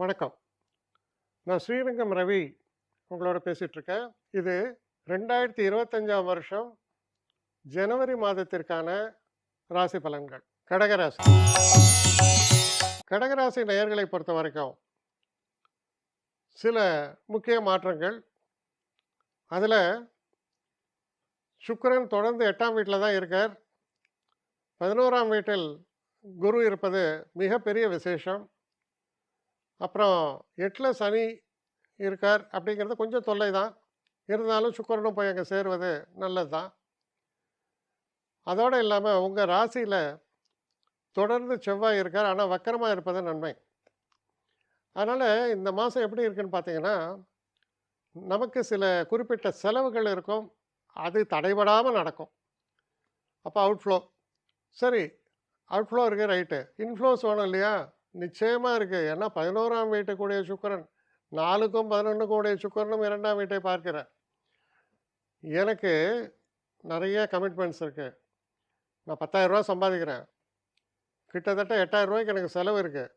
வணக்கம். நான் ஸ்ரீரங்கம் ரவி உங்களோட பேசிகிட்ருக்கேன் இது ரெண்டாயிரத்தி இருபத்தஞ்சாம் வருஷம் ஜனவரி மாதத்திற்கான ராசி பலன்கள். கடகராசி கடகராசி நேயர்களை பொறுத்த வரைக்கும் சில முக்கிய மாற்றங்கள். அதில் சுக்கரன் தொடர்ந்து எட்டாம் வீட்டில் தான் இருக்கார். பதினோராம் வீட்டில் குரு இருப்பது மிகப்பெரிய விசேஷம். அப்புறம் எட்டில் சனி இருக்கார் அப்படிங்கிறது கொஞ்சம் தொல்லை தான். இருந்தாலும் சுக்கரனும் போய் அங்கே சேருவது நல்லது தான் அதோடு இல்லாமல் உங்கள் ராசியில் தொடர்ந்து செவ்வாய் இருக்கார். ஆனால் வக்கரமாக இருப்பது நன்மை. அதனால் இந்த மாதம் எப்படி இருக்குன்னு பார்த்தீங்கன்னா நமக்கு சில குறிப்பிட்ட செலவுகள் இருக்கும். அது தடைபடாமல் நடக்கும். அப்போ அவுட்ஃப்ளோ சரி அவுட்ஃப்ளோ இருக்குது ரைட்டு இன்ஃப்ளோஸ் வேணும் இல்லையா? நிச்சயமாக இருக்குது ஏன்னா பதினோராம் வீட்டுக்குடைய சுக்கரன் நாலுக்கும் பதினொன்றுக்கும் உடைய சுக்கரனும் இரண்டாம் வீட்டை பார்க்கிறேன் எனக்கு நிறைய கமிட்மெண்ட்ஸ் இருக்குது நான் 10000 ரூபா சம்பாதிக்கிறேன். கிட்டத்தட்ட 8000 ரூபாய்க்கு எனக்கு செலவு இருக்குது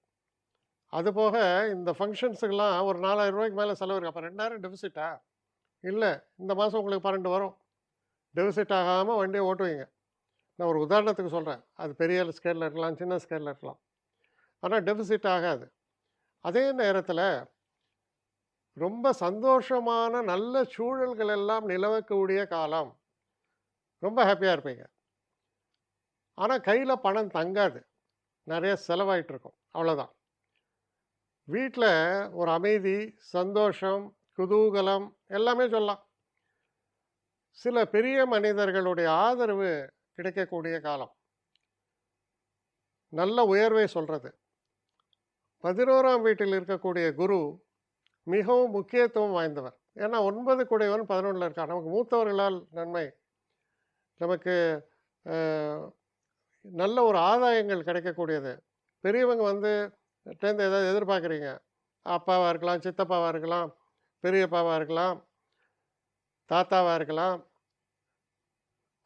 அது போக இந்த ஃபங்க்ஷன்ஸுக்கெல்லாம் ஒரு 4000 ரூபாய்க்கு மேலே செலவு இருக்குது அப்போ ரெண்டாயிரம் டெபிசிட்டா இல்லை இந்த மாதம் உங்களுக்கு பன்னெண்டு வரும். டெபிசிட் ஆகாமல் வண்டியை ஓட்டுவீங்க. நான் ஒரு உதாரணத்துக்கு சொல்கிறேன் அது பெரிய ஸ்கேலில் இருக்கலாம் சின்ன ஸ்கேலில் இருக்கலாம். ஆனால் டெபிசிட் ஆகாது. அதே நேரத்தில் ரொம்ப சந்தோஷமான நல்ல சூழல்கள் எல்லாம் நிலவக்கூடிய காலம். ரொம்ப ஹாப்பியாக இருப்பீங்க. ஆனால் கையில் பணம் தங்காது. நிறைய செலவாயிட்ருக்கும் அவ்வளோதான் வீட்டில் ஒரு அமைதி சந்தோஷம் குதூகலம் எல்லாமே சொல்லலாம். சில பெரிய மனிதர்களுடைய ஆதரவு கிடைக்கக்கூடிய காலம். நல்ல உயர்வை சொல்கிறது பதினோராம் வீட்டில் இருக்கக்கூடிய குரு மிகவும் முக்கியத்துவம் வாய்ந்தவர். ஏன்னா ஒன்பது கூடையவன் பதினொன்றில் இருக்கான். நமக்கு மூத்தவர்களால் நன்மை. நமக்கு நல்ல ஒரு ஆதாயங்கள் கிடைக்கக்கூடியது. பெரியவங்க வந்து டேந்து ஏதாவது எதிர்பார்க்குறீங்க? அப்பாவாக இருக்கலாம் சித்தப்பாவாக இருக்கலாம் பெரியப்பாவாக இருக்கலாம் தாத்தாவாக இருக்கலாம்.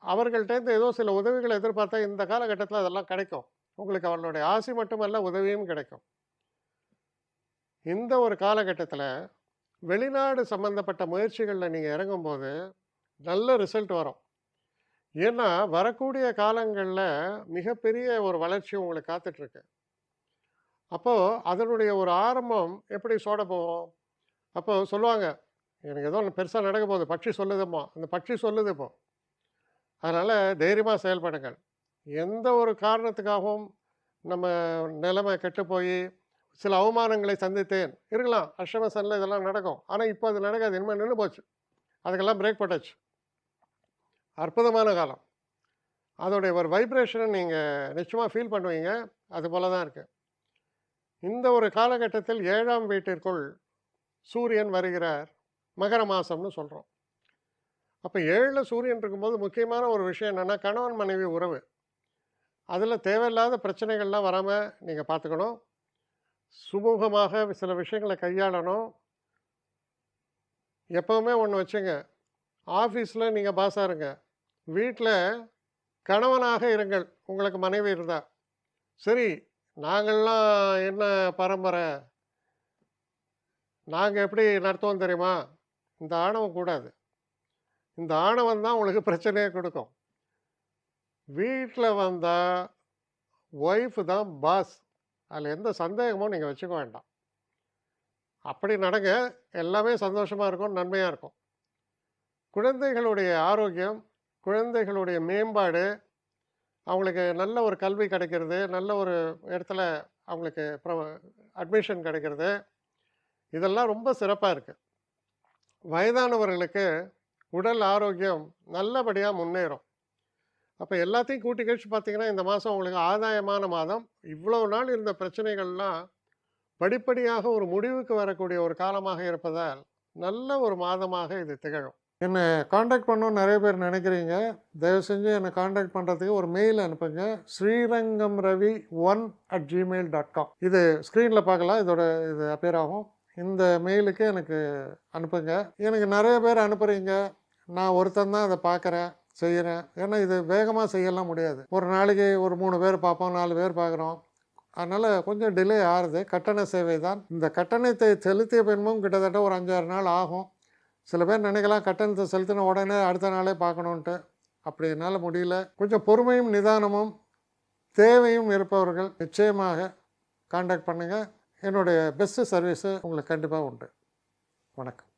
அவர்கள்ட்டேருந்து ஏதோ சில உதவிகளை எதிர்பார்த்தா இந்த காலகட்டத்தில் அதெல்லாம் கிடைக்கும். உங்களுக்கு அவர்களுடைய ஆசை மட்டுமல்ல உதவியும் கிடைக்கும். இந்த ஒரு காலகட்டத்தில் வெளிநாடு சம்மந்தப்பட்ட முயற்சிகளில் நீங்கள் இறங்கும்போது நல்ல ரிசல்ட் வரும். ஏன்னா வரக்கூடிய காலங்களில் மிகப்பெரிய ஒரு வளர்ச்சி உங்களுக்கு காத்துட்ருக்கு. அப்போது அதனுடைய ஒரு ஆரம்பம் எப்படி சோட போகும்? அப்போது சொல்லுவாங்க எனக்கு ஏதோ ஒன்று பெருசாக நடக்க போகுது பட்சி சொல்லுதுமா அந்த பட்சி சொல்லுது இப்போ. அதனால் தைரியமாக செயல்படுங்கள். எந்த ஒரு காரணத்துக்காகவும் நம்ம நிலைமை கெட்டு போய் சில அவமானங்களை சந்தித்தேன். இருக்கலாம் அஷ்டம சனில் இதெல்லாம் நடக்கும். ஆனால் இப்போ அது நடக்காது. இனிமேல் நின்று போச்சு. அதுக்கெல்லாம் பிரேக் பட்டாச்சு. அற்புதமான காலம். அதோடைய ஒரு வைப்ரேஷனை நீங்கள் நிச்சயமாக ஃபீல் பண்ணுவீங்க. அது போல தான் இருக்குது இந்த ஒரு காலகட்டத்தில் ஏழாம் வீட்டிற்குள் சூரியன் வருகிறார். மகர மாதம்னு சொல்கிறோம் அப்போ ஏழில் சூரியன் இருக்கும்போது முக்கியமான ஒரு விஷயம் என்னென்னா கணவன் மனைவி உறவு. அதில் தேவையில்லாத பிரச்சனைகள்லாம் வராமல் நீங்கள் பார்த்துக்கணும். சுமூகமாக சில விஷயங்களை கையாளணும். எப்போவுமே ஒன்று வச்சுங்க. ஆஃபீஸில் நீங்கள் பாஸாக இருங்க. வீட்டில் கணவனாக இருங்கள். உங்களுக்கு மனைவி இருந்தால் சரி நாங்கள்லாம் என்ன பரம்பரை? நாங்கள் எப்படி நடத்துவோம் தெரியுமா? இந்த ஆணவம் கூடாது. இந்த ஆணவம் தான் உங்களுக்கு பிரச்சனையே கொடுக்கும். வீட்டில் வந்தால் ஒய்ஃபு தான் பாஸ் அதில் எந்த சந்தேகமும் நீங்கள் வச்சுக்க வேண்டாம். அப்படி நடங்க எல்லாமே சந்தோஷமாக இருக்கும் நன்மையாக இருக்கும். குழந்தைகளுடைய ஆரோக்கியம் குழந்தைகளுடைய மேம்பாடு அவங்களுக்கு நல்ல ஒரு கல்வி கிடைக்கிறது நல்ல ஒரு இடத்துல அவங்களுக்கு அட்மிஷன் கிடைக்கிறது. இதெல்லாம் ரொம்ப சிறப்பாக இருக்குது வயதானவர்களுக்கு உடல் ஆரோக்கியம் நல்லபடியாக முன்னேறும். அப்போ எல்லாத்தையும் கூட்டி கழிச்சு பார்த்தீங்கன்னா இந்த மாதம் உங்களுக்கு ஆதாயமான மாதம். இவ்வளோ நாள் இருந்த பிரச்சனைகள்லாம் படிப்படியாக ஒரு முடிவுக்கு வரக்கூடிய ஒரு காலமாக இருப்பதால் நல்ல ஒரு மாதமாக இது திகழும். என்னை காண்டாக்ட் பண்ணணும்னு நிறைய பேர் நினைக்கிறீங்க. தயவு செஞ்சு என்னை காண்டாக்ட் பண்ணுறதுக்கு ஒரு மெயில் அனுப்புங்க. Srirangam Ravi one at Gmail dot com இது ஸ்க்ரீனில் பார்க்கலாம். இதோட இது அப்பேர் ஆகும். இந்த மெயிலுக்கு எனக்கு அனுப்புங்க. எனக்கு நிறைய பேர் அனுப்புகிறீங்க நான் ஒருத்தன் தான் அதை பார்க்குறேன். செய்கிறேன் ஏன்னா இது வேகமாக செய்யலாம் முடியாது. ஒரு நாளைக்கு ஒரு மூணு பேர் பார்ப்போம் நாலு பேர் பார்க்குறோம். அதனால் கொஞ்சம் டிலே ஆகுது கட்டண சேவை தான். இந்த கட்டணத்தை செலுத்திய பின்பும் கிட்டத்தட்ட ஒரு அஞ்சாறு நாள் ஆகும். சில பேர் நினைக்கலாம் கட்டணத்தை செலுத்தின உடனே அடுத்த நாளே பார்க்கணுன்ட்டு அப்படி என்னால் முடியல. கொஞ்சம் பொறுமையும் நிதானமும் தேவையும் இருப்பவர்கள் நிச்சயமாக காண்டாக்ட் பண்ணுங்கள் என்னுடைய பெஸ்ட்டு சர்வீஸு உங்களுக்கு கண்டிப்பாக உண்டு. வணக்கம்.